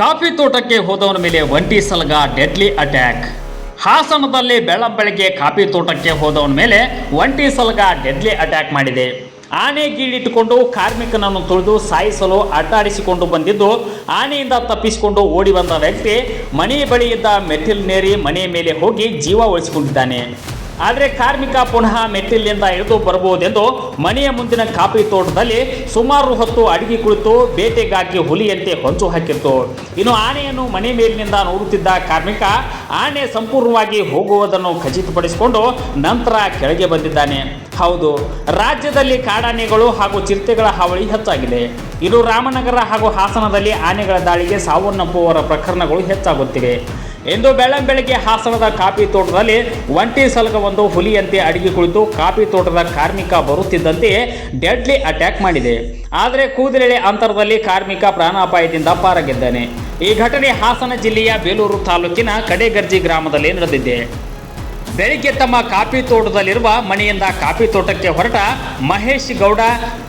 Coffee ತೋಟಕ್ಕೆ ಹೋದವನ ಮೇಲೆ ಒಂಟಿ ಸಲಗ ಡೆಡ್ಲಿ ಅಟ್ಯಾಕ್. ಹಾಸನದಲ್ಲಿ ಬೆಳ್ಳಂಬೆಳಗ್ಗೆ ಕಾಫಿ ತೋಟಕ್ಕೆ ಹೋದವನ ಮೇಲೆ ಒಂಟಿ ಸಲಗ ಡೆಡ್ಲಿ ಅಟ್ಯಾಕ್ ಮಾಡಿದೆ. ಆನೆ ಗೀಳಿಟ್ಟುಕೊಂಡು ಕಾರ್ಮಿಕನನ್ನು ತುಳಿದು ಸಾಯಿಸಲು ಅಟ್ಟಾಡಿಸಿಕೊಂಡು ಬಂದಿದ್ದು, ಆನೆಯಿಂದ ತಪ್ಪಿಸಿಕೊಂಡು ಓಡಿ ಬಂದ ವ್ಯಕ್ತಿ ಮನೆ ಬಳಿ ಇದ್ದ ಮೆಟ್ಟಿಲ್ನೇರಿ ಮನೆಯ ಮೇಲೆ ಹೋಗಿ ಜೀವ ಉಳಿಸಿಕೊಂಡಿದ್ದಾನೆ. ಆದರೆ ಕಾರ್ಮಿಕ ಪುನಃ ಮೆಟ್ಟಿಲಿನಿಂದ ಇಳಿದು ಬರಬಹುದೆಂದು ಮನೆಯ ಮುಂದಿನ ಕಾಫಿ ತೋಟದಲ್ಲಿ ಸುಮಾರು ಹೊತ್ತು ಅಡಿಗೆ ಕುಳಿತು ಬೇಟೆಗಾಗಿ ಹುಲಿಯಂತೆ ಹೊಂಚು ಹಾಕಿತ್ತು. ಇನ್ನು ಆನೆಯನ್ನು ಮನೆ ಮೇಲಿನಿಂದ ನೋಡುತ್ತಿದ್ದ ಕಾರ್ಮಿಕ ಆನೆ ಸಂಪೂರ್ಣವಾಗಿ ಹೋಗುವುದನ್ನು ಖಚಿತಪಡಿಸಿಕೊಂಡು ನಂತರ ಕೆಳಗೆ ಬಂದಿದ್ದಾನೆ. ಹೌದು, ರಾಜ್ಯದಲ್ಲಿ ಕಾಡಾನೆಗಳು ಹಾಗೂ ಚಿರತೆಗಳ ಹಾವಳಿ ಹೆಚ್ಚಾಗಿದೆ. ಇನ್ನು ರಾಮನಗರ ಹಾಗೂ ಹಾಸನದಲ್ಲಿ ಆನೆಗಳ ದಾಳಿಗೆ ಸಾವನ್ನಪ್ಪುವವರ ಪ್ರಕರಣಗಳು ಹೆಚ್ಚಾಗುತ್ತಿವೆ. ಇಂದು ಬೆಳ್ಳಂಬೆಳಗ್ಗೆ ಹಾಸನದ ಕಾಫಿ ತೋಟದಲ್ಲಿ ಒಂಟಿ ಸಲಗವೊಂದು ಹುಲಿಯಂತೆ ಅಡಿಗೆ ಕುಳಿತು ಕಾಫಿ ತೋಟದ ಕಾರ್ಮಿಕ ಬರುತ್ತಿದ್ದಂತೆ ಡೆಡ್ಲಿ ಅಟ್ಯಾಕ್ ಮಾಡಿದೆ. ಆದರೆ ಕೂದಲೆಳೆ ಅಂತರದಲ್ಲಿ ಕಾರ್ಮಿಕ ಪ್ರಾಣಾಪಾಯದಿಂದ ಪಾರಾಗಿದ್ದಾನೆ. ಈ ಘಟನೆ ಹಾಸನ ಜಿಲ್ಲೆಯ ಬೇಲೂರು ತಾಲೂಕಿನ ಕಡೆಗರ್ಜಿ ಗ್ರಾಮದಲ್ಲಿ ನಡೆದಿದೆ. ಬೆಳಿಗ್ಗೆ ತಮ್ಮ ಕಾಫಿ ತೋಟದಲ್ಲಿರುವ ಮನೆಯಿಂದ ಕಾಫಿ ತೋಟಕ್ಕೆ ಹೊರಟ ಮಹೇಶ್ ಗೌಡ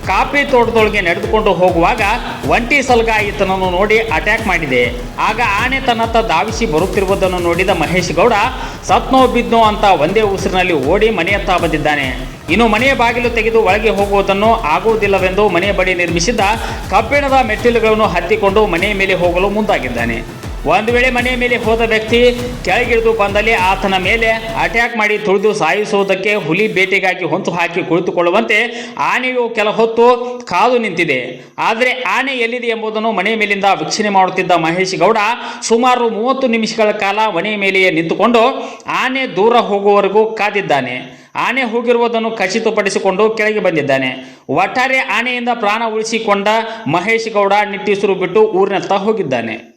ಕಾಫಿ ತೋಟದೊಳಗೆ ನಡೆದುಕೊಂಡು ಹೋಗುವಾಗ ಒಂಟಿ ಸಲಗ ಈತನನ್ನು ನೋಡಿ ಅಟ್ಯಾಕ್ ಮಾಡಿದೆ. ಆಗ ಆನೆ ತನ್ನತ್ತ ಧಾವಿಸಿ ಬರುತ್ತಿರುವುದನ್ನು ನೋಡಿದ ಮಹೇಶ್ ಗೌಡ, ಸತ್ನೋ ಬಿದ್ನೋ ಅಂತ ಒಂದೇ ಉಸಿರಿನಲ್ಲಿ ಓಡಿ ಮನೆಯತ್ತ ಬಂದಿದ್ದಾನೆ. ಇನ್ನು ಮನೆಯ ಬಾಗಿಲು ತೆಗೆದು ಒಳಗೆ ಹೋಗುವುದನ್ನು ಆಗುವುದಿಲ್ಲವೆಂದು ಮನೆಯ ಬಳಿ ನಿರ್ಮಿಸಿದ್ದ ಕಬ್ಬಿಣದ ಮೆಟ್ಟಿಲುಗಳನ್ನು ಹತ್ತಿಕೊಂಡು ಮನೆಯ ಮೇಲೆ ಹೋಗಲು ಮುಂದಾಗಿದ್ದಾನೆ. ಒಂದು ವೇಳೆ ಮನೆಯ ಮೇಲೆ ಹೋದ ವ್ಯಕ್ತಿ ಕೆಳಗಿಳಿದು ಬಂದಲ್ಲಿ ಆತನ ಮೇಲೆ ಅಟ್ಯಾಕ್ ಮಾಡಿ ತುಳಿದು ಸಾಯಿಸುವುದಕ್ಕೆ ಹುಲಿ ಬೇಟೆಗಾಗಿ ಹೊಂತು ಹಾಕಿ ಕುಳಿತುಕೊಳ್ಳುವಂತೆ ಆನೆಯು ಕೆಲ ಹೊತ್ತು ಕಾದು ನಿಂತಿದೆ. ಆದರೆ ಆನೆ ಎಲ್ಲಿದೆ ಎಂಬುದನ್ನು ಮನೆಯ ಮೇಲಿಂದ ವೀಕ್ಷಣೆ ಮಾಡುತ್ತಿದ್ದ ಮಹೇಶ್ ಗೌಡ ಸುಮಾರು ಮೂವತ್ತು ನಿಮಿಷಗಳ ಕಾಲ ಮನೆಯ ಮೇಲೆಯೇ ನಿಂತುಕೊಂಡು ಆನೆ ದೂರ ಹೋಗುವವರೆಗೂ ಕಾದಿದ್ದಾನೆ. ಆನೆ ಹೋಗಿರುವುದನ್ನು ಖಚಿತಪಡಿಸಿಕೊಂಡು ಕೆಳಗೆ ಬಂದಿದ್ದಾನೆ. ಒಟ್ಟಾರೆ ಆನೆಯಿಂದ ಪ್ರಾಣ ಉಳಿಸಿಕೊಂಡ ಮಹೇಶ್ ಗೌಡ ನಿಟ್ಟಿಸಿರು ಬಿಟ್ಟು ಊರಿನತ್ತ ಹೋಗಿದ್ದಾನೆ.